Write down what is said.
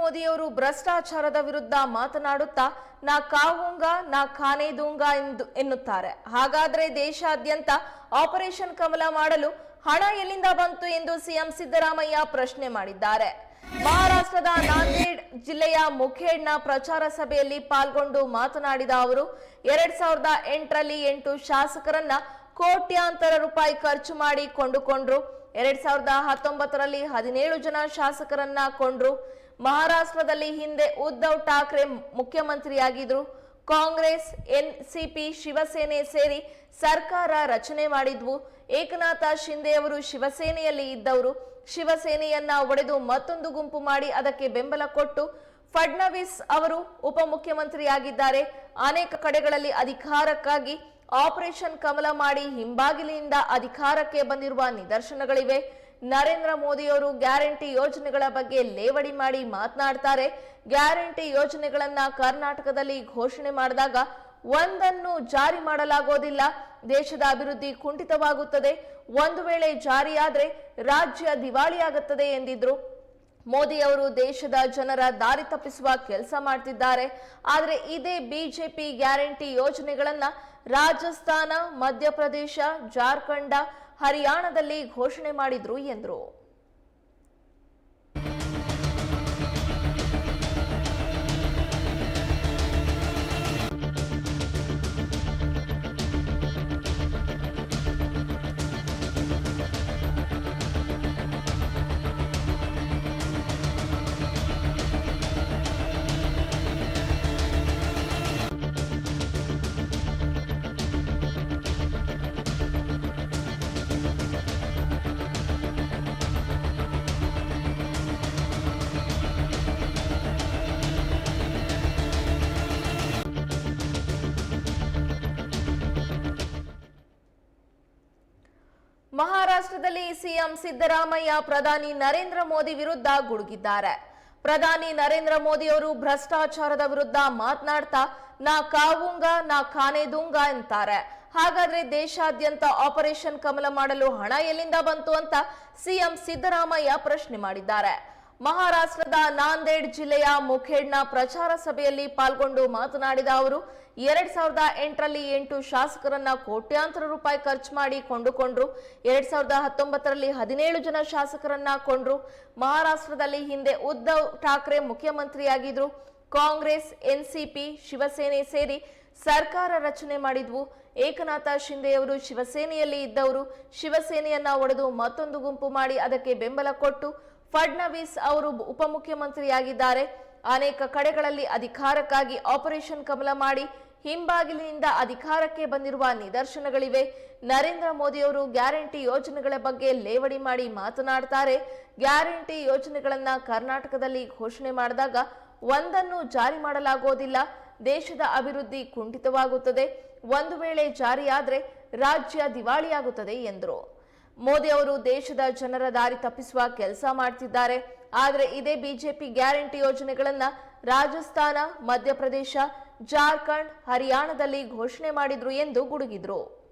ಮೋದಿಯವರು ಭ್ರಷ್ಟಾಚಾರದ ವಿರುದ್ಧ ಮಾತನಾಡುತ್ತಾ, ನಾ ಕಾವುಂಗ, ನಾ ಖಾನೇದೂಂಗ ಎಂದು ಎನ್ನುತ್ತಾರೆ. ಹಾಗಾದ್ರೆ ದೇಶಾದ್ಯಂತ ಆಪರೇಷನ್ ಕಮಲ ಮಾಡಲು ಹಣ ಎಲ್ಲಿಂದ ಬಂತು ಎಂದು ಸಿಎಂ ಸಿದ್ದರಾಮಯ್ಯ ಪ್ರಶ್ನೆ ಮಾಡಿದ್ದಾರೆ. ಮಹಾರಾಷ್ಟ್ರದ ನಾಂದೇಡ್ ಜಿಲ್ಲೆಯ ಮುಖೇಡ್ನ ಪ್ರಚಾರ ಸಭೆಯಲ್ಲಿ ಪಾಲ್ಗೊಂಡು ಮಾತನಾಡಿದ ಅವರು, ಎರಡ್ ಸಾವಿರದ ಎಂಟರಲ್ಲಿ ಎಂಟು ಶಾಸಕರನ್ನ ಕೋಟ್ಯಾಂತರ ರೂಪಾಯಿ ಖರ್ಚು ಮಾಡಿ ಕೊಂಡುಕೊಂಡ್ರು. ಎರಡ್ ಸಾವಿರದ ಹತ್ತೊಂಬತ್ತರಲ್ಲಿ ಹದಿನೇಳು ಜನ ಶಾಸಕರನ್ನ ಕೊಂಡ್ರು. ಮಹಾರಾಷ್ಟ್ರದಲ್ಲಿ ಹಿಂದೆ ಉದ್ಧವ್ ಠಾಕ್ರೆ ಮುಖ್ಯಮಂತ್ರಿಯಾಗಿದ್ರು. ಕಾಂಗ್ರೆಸ್, ಎನ್ಸಿಪಿ, ಶಿವಸೇನೆ ಸೇರಿ ಸರ್ಕಾರ ರಚನೆ ಮಾಡಿದ್ವು. ಏಕನಾಥ ಶಿಂದೆ ಅವರು ಶಿವಸೇನೆಯಲ್ಲಿ ಇದ್ದವರು. ಶಿವಸೇನೆಯನ್ನ ಒಡೆದು ಮತ್ತೊಂದು ಗುಂಪು ಮಾಡಿ ಅದಕ್ಕೆ ಬೆಂಬಲ ಕೊಟ್ಟು ಫಡ್ನವೀಸ್ ಅವರು ಉಪಮುಖ್ಯಮಂತ್ರಿಯಾಗಿದ್ದಾರೆ. ಅನೇಕ ಕಡೆಗಳಲ್ಲಿ ಅಧಿಕಾರಕ್ಕಾಗಿ ಆಪರೇಷನ್ ಕಮಲ ಮಾಡಿ ಹಿಂಬಾಗಿಲಿನಿಂದ ಅಧಿಕಾರಕ್ಕೆ ಬಂದಿರುವ ನಿದರ್ಶನಗಳಿವೆ. ನರೇಂದ್ರ ಮೋದಿಯವರು ಗ್ಯಾರಂಟಿ ಯೋಜನೆಗಳ ಬಗ್ಗೆ ಲೇವಡಿ ಮಾಡಿ ಮಾತನಾಡ್ತಾರೆ. ಗ್ಯಾರಂಟಿ ಯೋಜನೆಗಳನ್ನ ಕರ್ನಾಟಕದಲ್ಲಿ ಘೋಷಣೆ ಮಾಡಿದಾಗ ಒಂದನ್ನು ಜಾರಿ ಮಾಡಲಾಗೋದಿಲ್ಲ. ದೇಶದ ಅಭಿವೃದ್ಧಿ ಕುಂಠಿತವಾಗುತ್ತದೆ. ಒಂದು ವೇಳೆ ಜಾರಿಯಾದರೆ ರಾಜ್ಯ ದಿವಾಳಿಯಾಗುತ್ತದೆ ಎಂದಿದ್ರು. ಮೋದಿ ಅವರು ದೇಶದ ಜನರ ದಾರಿ ತಪ್ಪಿಸುವ ಕೆಲಸ ಮಾಡ್ತಿದ್ದಾರೆ. ಆದರೆ ಇದೇ ಬಿಜೆಪಿ ಗ್ಯಾರಂಟಿ ಯೋಜನೆಗಳನ್ನ ರಾಜಸ್ಥಾನ, ಮಧ್ಯಪ್ರದೇಶ, ಜಾರ್ಖಂಡ, ಹರಿಯಾಣದಲ್ಲಿ ಘೋಷಣೆ ಮಾಡಿದ್ರು ಎಂದರು. ಮಹಾರಾಷ್ಟ್ರದಲ್ಲಿ ಸಿಎಂ ಸಿದ್ದರಾಮಯ್ಯ, ಪ್ರಧಾನಿ ನರೇಂದ್ರ ಮೋದಿ ವಿರುದ್ಧ ಗುಡುಗಿದ್ದಾರೆ. ಪ್ರಧಾನಿ ನರೇಂದ್ರ ಮೋದಿ ಅವರು ಭ್ರಷ್ಟಾಚಾರದ ವಿರುದ್ಧ ಮಾತನಾಡ್ತಾ, ನಾ ಕಾವುಂಗ, ನಾ ಖಾನೆದುಂಗ ಅಂತಾರೆ. ಹಾಗಾದ್ರೆ ದೇಶಾದ್ಯಂತ ಆಪರೇಷನ್ ಕಮಲ ಮಾಡಲು ಹಣ ಎಲ್ಲಿಂದ ಬಂತು ಅಂತ ಸಿಎಂ ಸಿದ್ದರಾಮಯ್ಯ ಪ್ರಶ್ನೆ ಮಾಡಿದ್ದಾರೆ. ಮಹಾರಾಷ್ಟ್ರದ ನಾಂದೇಡ್ ಜಿಲ್ಲೆಯ ಮುಖೇಡ್ನ ಪ್ರಚಾರ ಸಭೆಯಲ್ಲಿ ಪಾಲ್ಗೊಂಡು ಮಾತನಾಡಿದ ಅವರು, ಎರಡ್ ಸಾವಿರದ ಎಂಟರಲ್ಲಿ ಎಂಟು ಶಾಸಕರನ್ನ ಕೋಟ್ಯಾಂತರ ರೂಪಾಯಿ ಖರ್ಚು ಮಾಡಿ ಕೊಂಡುಕೊಂಡ್ರು, ಎರಡ್ ಸಾವಿರದ ಹತ್ತೊಂಬತ್ತರಲ್ಲಿ ಹದಿನೇಳು ಜನ ಶಾಸಕರನ್ನ ಕೊಂಡ್ರು, ಮಹಾರಾಷ್ಟ್ರದಲ್ಲಿ ಹಿಂದೆ ಉದ್ಧವ್ ಠಾಕ್ರೆ ಮುಖ್ಯಮಂತ್ರಿಯಾಗಿದ್ರು, ಕಾಂಗ್ರೆಸ್, ಎನ್ಸಿಪಿ, ಶಿವಸೇನೆ ಸೇರಿ ಸರ್ಕಾರ ರಚನೆ ಮಾಡಿದ್ವು. ಏಕನಾಥ ಶಿಂದೆಯವರು ಶಿವಸೇನೆಯಲ್ಲಿ ಇದ್ದವರು, ಶಿವಸೇನೆಯನ್ನ ಒಡೆದು ಮತ್ತೊಂದು ಗುಂಪು ಮಾಡಿ ಅದಕ್ಕೆ ಬೆಂಬಲ ಕೊಟ್ಟು ಫಡ್ನವೀಸ್ ಅವರು ಉಪಮುಖ್ಯಮಂತ್ರಿಯಾಗಿದ್ದಾರೆ. ಅನೇಕ ಕಡೆಗಳಲ್ಲಿ ಅಧಿಕಾರಕ್ಕಾಗಿ ಆಪರೇಷನ್ ಕಮಲ ಮಾಡಿ ಹಿಂಬಾಗಿಲಿನಿಂದ ಅಧಿಕಾರಕ್ಕೆ ಬಂದಿರುವ ನಿದರ್ಶನಗಳಿವೆ. ನರೇಂದ್ರ ಮೋದಿಯವರು ಗ್ಯಾರಂಟಿ ಯೋಜನೆಗಳ ಬಗ್ಗೆ ಲೇವಡಿ ಮಾಡಿ ಮಾತನಾಡ್ತಾರೆ. ಗ್ಯಾರಂಟಿ ಯೋಜನೆಗಳನ್ನ ಕರ್ನಾಟಕದಲ್ಲಿ ಘೋಷಣೆ ಮಾಡಿದಾಗ ಒಂದನ್ನು ಜಾರಿ ಮಾಡಲಾಗೋದಿಲ್ಲ. ದೇಶದ ಅಭಿವೃದ್ಧಿ ಕುಂಠಿತವಾಗುತ್ತದೆ. ಒಂದು ವೇಳೆ ಜಾರಿಯಾದರೆ ರಾಜ್ಯ ದಿವಾಳಿಯಾಗುತ್ತದೆ ಎಂದರು. ಮೋದಿ ಅವರು ದೇಶದ ಜನರ ದಾರಿ ತಪ್ಪಿಸುವ ಕೆಲಸ ಮಾಡ್ತಿದ್ದಾರೆ. ಆದರೆ ಇದೇ ಬಿಜೆಪಿ ಗ್ಯಾರಂಟಿ ಯೋಜನೆಗಳನ್ನ ರಾಜಸ್ಥಾನ, ಮಧ್ಯಪ್ರದೇಶ, ಜಾರ್ಖಂಡ್, ಹರಿಯಾಣದಲ್ಲಿ ಘೋಷಣೆ ಮಾಡಿದ್ರು ಎಂದು ಗುಡುಗಿದ್ರು.